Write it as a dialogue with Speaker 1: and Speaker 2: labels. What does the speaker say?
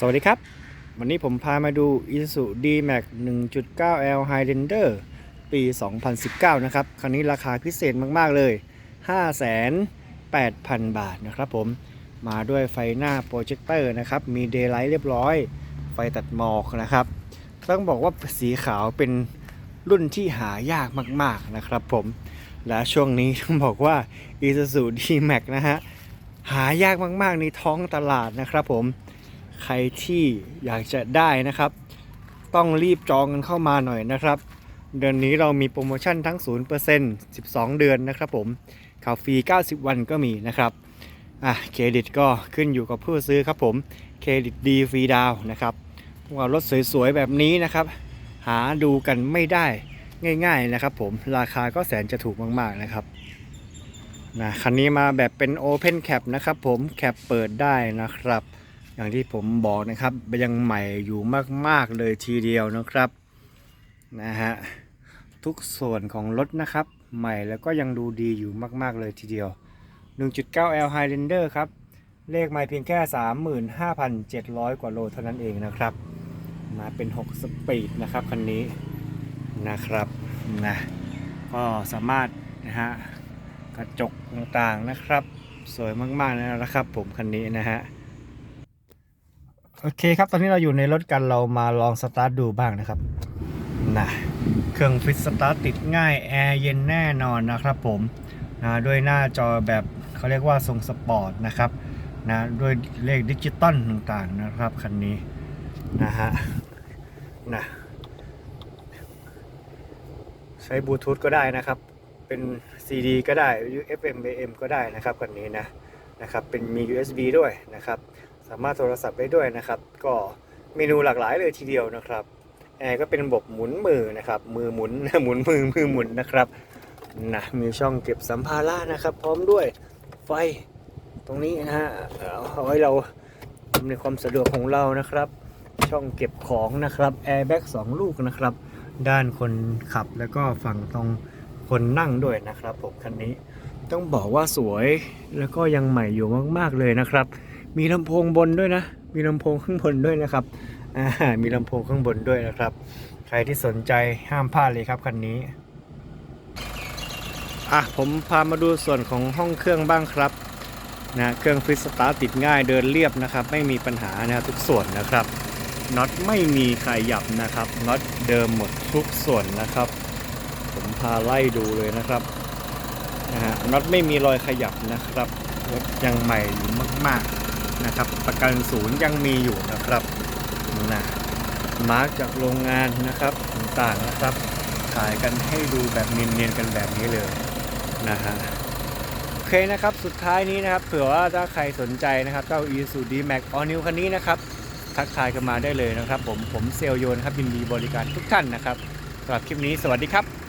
Speaker 1: สวัสดีครับ วันนี้ผมพามาดู Isuzu D-Max 1.9L Highlander ปี 2019 นะครับ คันนี้ราคาพิเศษมาก ๆ เลย 58,000 บาทนะครับผม มาด้วยไฟหน้าโปรเจคเตอร์นะครับ มี Daylight เรียบร้อย ไฟตัดหมอกนะครับ ต้องบอกว่าสีขาวเป็นรุ่นที่หายากมาก ๆ นะครับผม และช่วงนี้ต้องบอกว่า Isuzu D-Max นะฮะ หายากมาก ๆ ในท้องตลาดนะครับผม ใครที่อยากจะได้นะครับ ต้องรีบจองกันเข้ามาหน่อยนะครับ เดือนนี้เรามีโปรโมชั่นทั้ง 0% 12 เดือนนะครับผมข่าวฟรี 90 วันก็มีนะครับอะเครดิตก็ขึ้นอยู่กับผู้ซื้อครับผม เครดิตดีฟรีดาวนะครับว่ารถสวยๆแบบนี้นะครับ หาดูกันไม่ได้ง่าย ๆนะครับผมราคาก็แสนจะถูกมากๆนะครับนะคันนี้มาแบบเป็น Open Cap นะครับผมแคปเปิดได้นะครับ อย่างที่ผมบอกนะครับยังใหม่อยู่มาก ๆ เลยทีเดียวนะครับนะฮะทุกส่วนของรถนะครับ ใหม่แล้วก็ยังดูดีอยู่มาก ๆ เลยทีเดียว 1.9L Highlander ครับ เลขไม่เพียงแค่ 35,700 กว่าโลเท่านั้นเองนะครับ มาเป็น 6 สปีดนะครับคันนี้นะครับนะก็สามารถนะฮะกระจกต่างๆนะครับ สวยมากๆเลยนะครับผมคันนี้นะฮะ โอเคครับ ตอนนี้เราอยู่ในรถกันเรามาลองสตาร์ทดูบ้างนะครับนะเครื่องฟิตสตาร์ทติดง่าย แอร์เย็นแน่นอนนะครับผมนะด้วยหน้าจอแบบเขาเรียกว่าทรงสปอร์ตนะครับนะด้วยเลขดิจิตอลต่างๆนะครับคันนี้นะฮะนะใช้บลูทูธก็ได้นะครับ เป็น CD ก็ได้ FM AM ก็ได้นะครับคันนี้นะนะครับเป็นมี USB ด้วยนะครับ สามารถโทรศัพท์ได้ด้วยนะครับ ก็เมนูหลากหลายเลยทีเดียวนะครับแอร์ก็เป็นระบบหมุนมือนะครับ มือหมุนหมุนมือมือหมุนนะครับนะมีช่องเก็บสัมภาระนะครับ พร้อมด้วยไฟตรงนี้นะฮะเอาไว้เราอำนความสะดวกของเรานะครับ ช่องเก็บของนะครับแอร์แบ็กสองลูกนะครับ ด้านคนขับแล้วก็ฝั่งตรงคนนั่งด้วยนะครับผมคันนี้ ต้องบอกว่าสวยแล้วก็ยังใหม่อยู่มาก ๆ เลยนะครับ มีลำโพงบนด้วยนะ มีลำโพงข้างบนด้วยนะครับอ่ามีลำโพงข้างบนด้วยนะครับ ใครที่สนใจห้ามพลาดเลยครับคันนี้อะผมพามาดูส่วนของห้องเครื่องบ้างครับนะเครื่องฟิสตาร์ติดง่ายเดินเรียบนะครับ ไม่มีปัญหานะทุกส่วนนะครับน็อตไม่มีขยับนะครับน็อตเดิมหมดทุกส่วนนะครับ ผมพาไล่ดูเลยนะครับนะฮะน็อตไม่มีรอยขยับนะครับรถยังใหม่อยู่มาก ๆ นะครับ ประกันศูนย์ยังมีอยู่นะครับนะมาร์กจากโรงงานนะครับต่างๆนะครับขายกันให้ดูแบบเนียนๆกันแบบนี้เลยนะฮะโอเคนะครับสุดท้ายนี้นะครับเผื่อว่าถ้าใครสนใจนะครับเจ้า e s u d Max All New คันนี้นะครับทักทายกันมาได้เลยนะครับ ผมผมเซลโยนครับยินดีบริการทุกท่านนะครับสำหรับคลิปนี้สวัสดีครับ